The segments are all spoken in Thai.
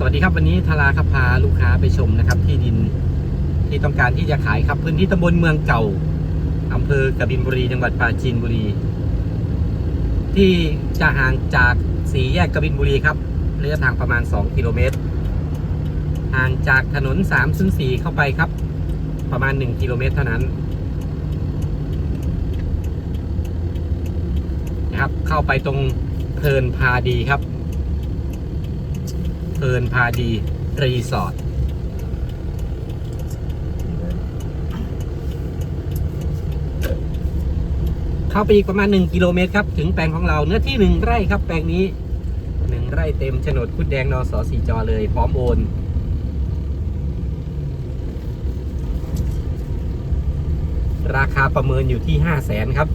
สวัสดีครับวันนี้ทาราครับพาลูกค้าไปชมนะครับ ที่ดินที่ต้องการที่จะขายครับ พื้นที่ตำบลเมืองเก่าอำเภอกบินบุรีจังหวัดปราจีนบุรี ที่จะห่างจากสี่แยกกบินบุรีครับระยะทางประมาณ 2 กิโลเมตรห่างจากถนน3ซึ่ง4เข้าไปครับ ประมาณ 1 กิโลเมตรเท่านั้นนะครับเข้าไปตรงเพลินพาดีครับ เพลินพาดีรีสอร์ทเข้าไปอีกประมาณ 1 กิโลเมตรครับ ถึงแปลงของเราเนื้อที่ 1 ไร่ครับ แปลงนี้ 1 ไร่เต็มโฉนดคุดแดงนอสอสีจอเลย พร้อมโอนราคาประเมินอยู่ที่ 5 0 0แสนครับ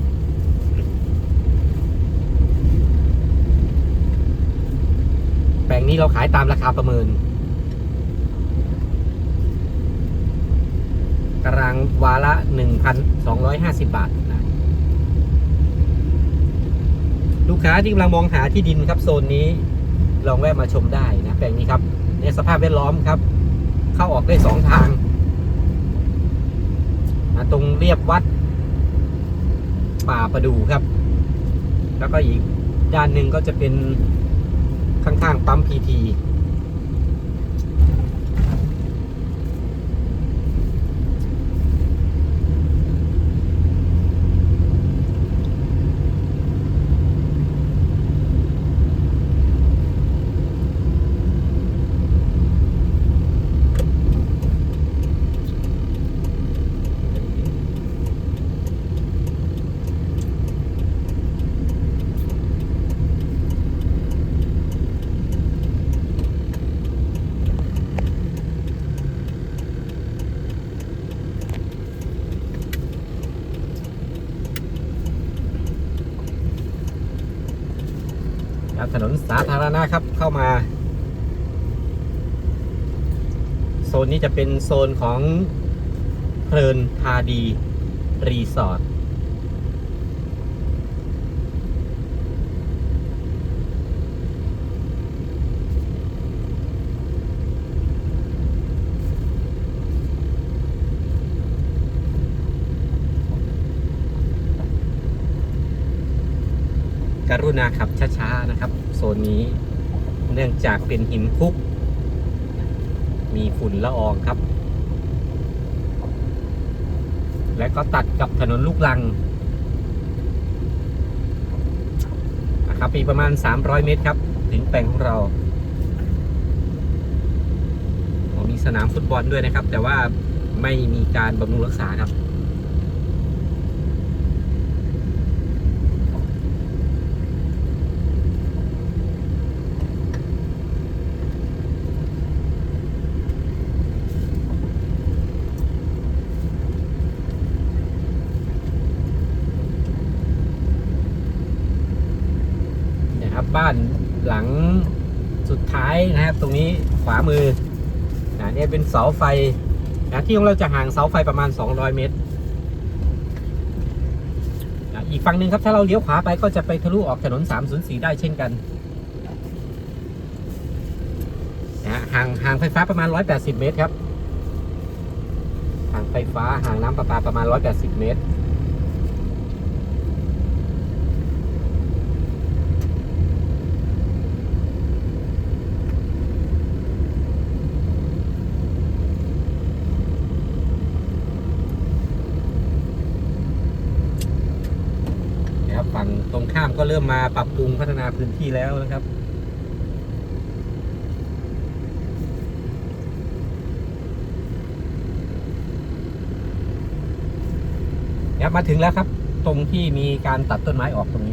แปลง นี้เราขายตามราคาประเมิน ตารางวาละ1,250 บาทนะลูกค้าที่กำลังมองหาที่ดินครับโซนนี้ ลองแวะมาชมได้นะแปลงนี้ครับในสภาพแวดล้อมครับ เข้าออกได้สองทางนะตรงเรียบวัด ป่าประดูครับ แล้วก็อีกด้านหนึ่งก็จะเป็น ข้างๆปั๊มพีที ครับถนนสาธารณะครับเข้ามา โซนนี้จะเป็นโซนของเพลินพาดี รีสอร์ทก รุณาขับช้าๆนะครับ โซนนี้ เนื่องจากเป็นหินคุก มีฝุ่นละอองครับ และก็ตัดกับถนนลูกลังนะครับอีกประมาณ 300 เมตรครับ ถึงแปลงของเรา มีสนามฟุตบอลด้วยนะครับ แต่ว่าไม่มีการบำรุงรักษาครับบ้าน หลังสุดท้ายนะครับ ตรงนี้ขวามือนะเนี่ยเป็นเสาไฟนะที่ของเราจะห่างเสาไฟประมาณ 200 เมตรนะอีกฝั่งหนึ่งครับถ้าเราเลี้ยวขวาไปก็จะไปทะลุออกถนน 304 ได้เช่นกันนะห่างห่างไฟฟ้าประมาณ 180 เมตรครับ ห่างไฟฟ้าห่างน้ำประปาประมาณ 180 เมตร นะครับ ฝั่งตรงข้ามก็เริ่มมาปรับปรุงพัฒนาพื้นที่แล้วนะครับ ครับมาถึงแล้วครับ ตรงที่มีการตัดต้นไม้ออกตรงนี้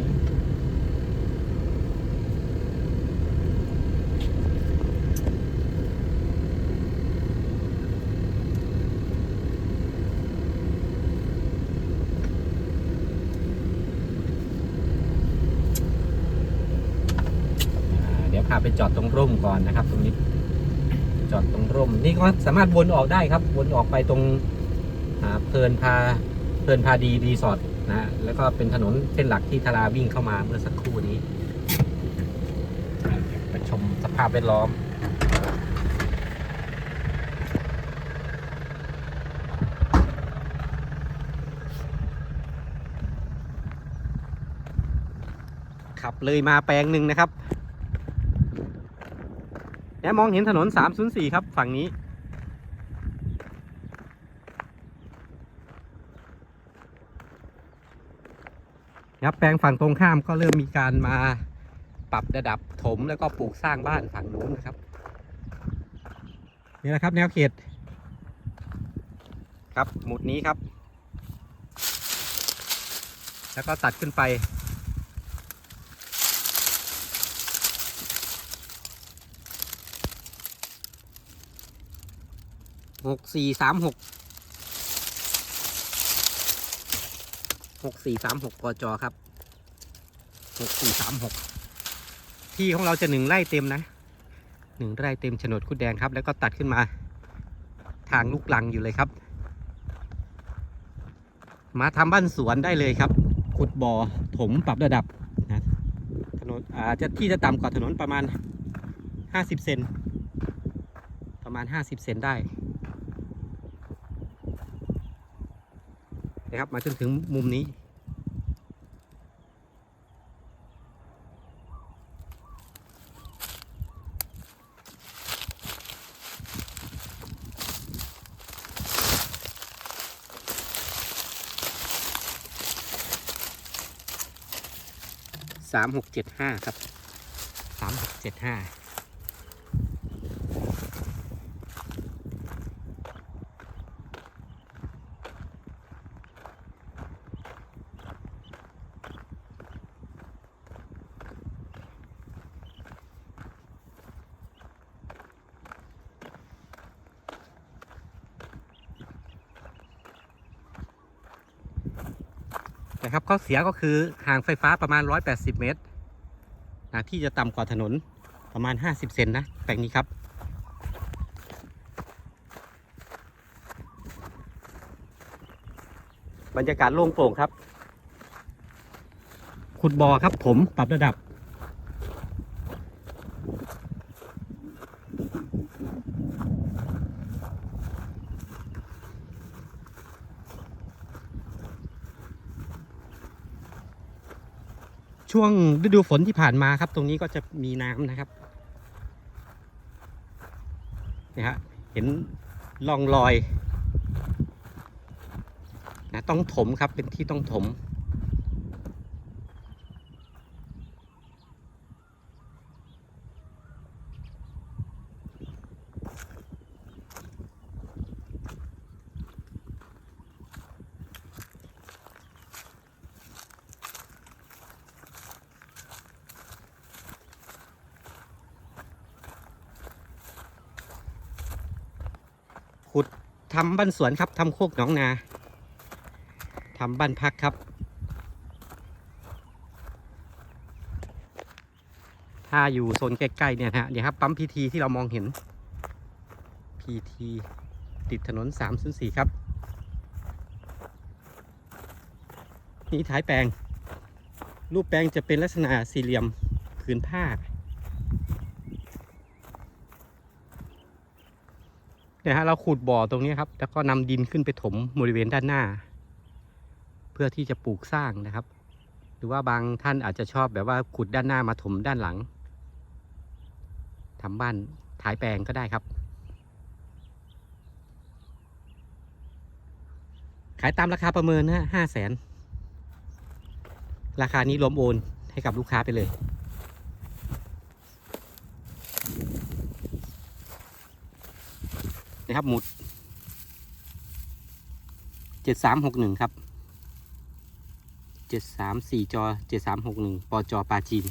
ไปจอดตรงร่มก่อนนะครับ ตรงนี้จอดตรงร่ม นี่ก็สามารถวนออกได้ครับวนออกไปตรงเพลินพาเพลินพาดีรีสอร์ทนะแล้วก็เป็นถนนเส้นหลักที่ทาราวิ่งเข้ามาเมื่อสักครู่นี้ไปชมสภาพแวดล้อมขับเลยมาแปลงหนึ่งนะครับ เนี่ยมองเห็นถนน 304 ครับ ฝั่งนี้ ครับแปลงฝั่งตรงข้ามก็เริ่มมีการมาปรับระดับถมแล้วก็ปลูกสร้างบ้านฝั่งนู้นนะครับนี่แหละครับ แนวเขต ครับหมุดนี้ครับ แล้วก็ตัดขึ้นไป หกสี่สามหกหกสี่สามหกกจครับหกสี่สามหกที่ของเราจะหนึ่งไร่เต็มนะหนึ่งไร่เต็มโฉนดคุดแดงครับ แล้วก็ตัดขึ้นมา ทางลูกลังอยู่เลยครับ มาทำบ้านสวนได้เลยครับขุดบ่อถมปรับระดับนะถนนอาจจะที่จะต่ำกว่าถนนประมาณ 50 เซนประมาณ 50 เซนได้ นะครับ มาจนถึงมุมนี้ สามหกเจ็ดห้าครับ สามหกเจ็ดห้า นะครับข้อเสียก็คือห่างไฟฟ้าประมาณ 180 เมตรนะที่จะต่ำกว่าถนนประมาณ 50 เซนนะแปลงนี้ครับ บรรยากาศโล่งโปร่งครับ ขุดบ่อครับผมปรับระดับ ช่วงฤดูฝนที่ผ่านมาครับ ตรงนี้ก็จะมีน้ำนะครับนี่ฮะเห็นร่องรอยนะต้องถมครับเป็นที่ต้องถม ขุดทำบ้านสวนครับทำโคกหนองนาทำบ้านพักครับ ถ้าอยู่โซนใกล้ๆเนี่ยนะฮะเนี่ยครับปั๊มพีทีที่เรามองเห็นพีทีติดถนน 304 ครับ นี่ท้ายแปลง รูปแปลงจะเป็นลักษณะสี่เหลี่ยมผืนผ้า เนี่ยฮะเราขุดบ่อตรงนี้ครับ แล้วก็นำดินขึ้นไปถมบริเวณด้านหน้า เพื่อที่จะปลูกสร้างนะครับ หรือว่าบางท่านอาจจะชอบแบบว่าขุดด้านหน้ามาถมด้านหลังทำบ้านท้ายแปลงก็ได้ครับ ขายตามราคาประเมินนะห้าแสนราคานี้รวมโอนให้กับลูกค้าไปเลย นะครับ หมุดเจ็ดสามหกหนึ่งครับเจ็ดสามสี่จอเจ็ดสามหกหนึ่งปอจอปลาจีน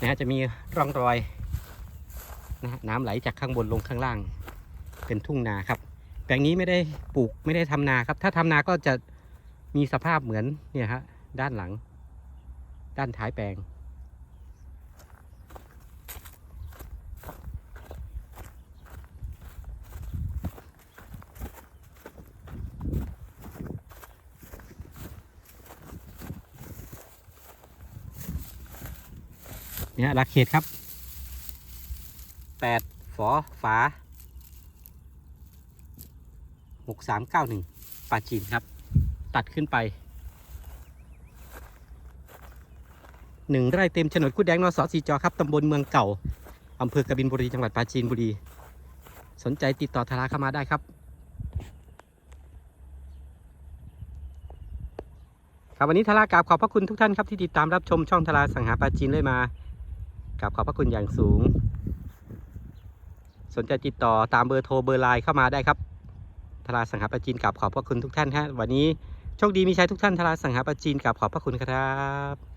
นะฮะจะมีร่องรอยนะฮะน้ำไหลจากข้างบนลงข้างล่าง เป็นทุ่งนาครับ แปลงนี้ไม่ได้ปลูกไม่ได้ทำนาครับ ถ้าทำนาก็จะมีสภาพเหมือนเนี่ยฮะด้านหลัง ด้านท้ายแปลง เนี่ยหลักเขตครับแปดฝอฝาหกสามเก้าหนึ่งปาจีนครับ ตัดขึ้นไปหนึ่งไร่เต็มโฉนดคูดแดงนสสีจอครับตำบลเมืองเก่าอำเภอกบินบุรีจังหวัดปราจีนบุรี สนใจติดต่อทาราเข้ามาได้ครับ ครับวันนี้ทารากราบขอบพระคุณทุกท่านครับที่ติดตามรับชมช่องทาราสังหาปราจีนเลยมา กราบขอบพระคุณอย่างสูง สนใจติดต่อตามเบอร์โทรเบอร์ไลน์เข้ามาได้ครับทาราสังหาประจีนกราบขอบพระคุณทุกท่านฮะวันนี้โชคดีมีชัยทุกท่านทาราสังหาประจีนกราบขอบพระคุณครับ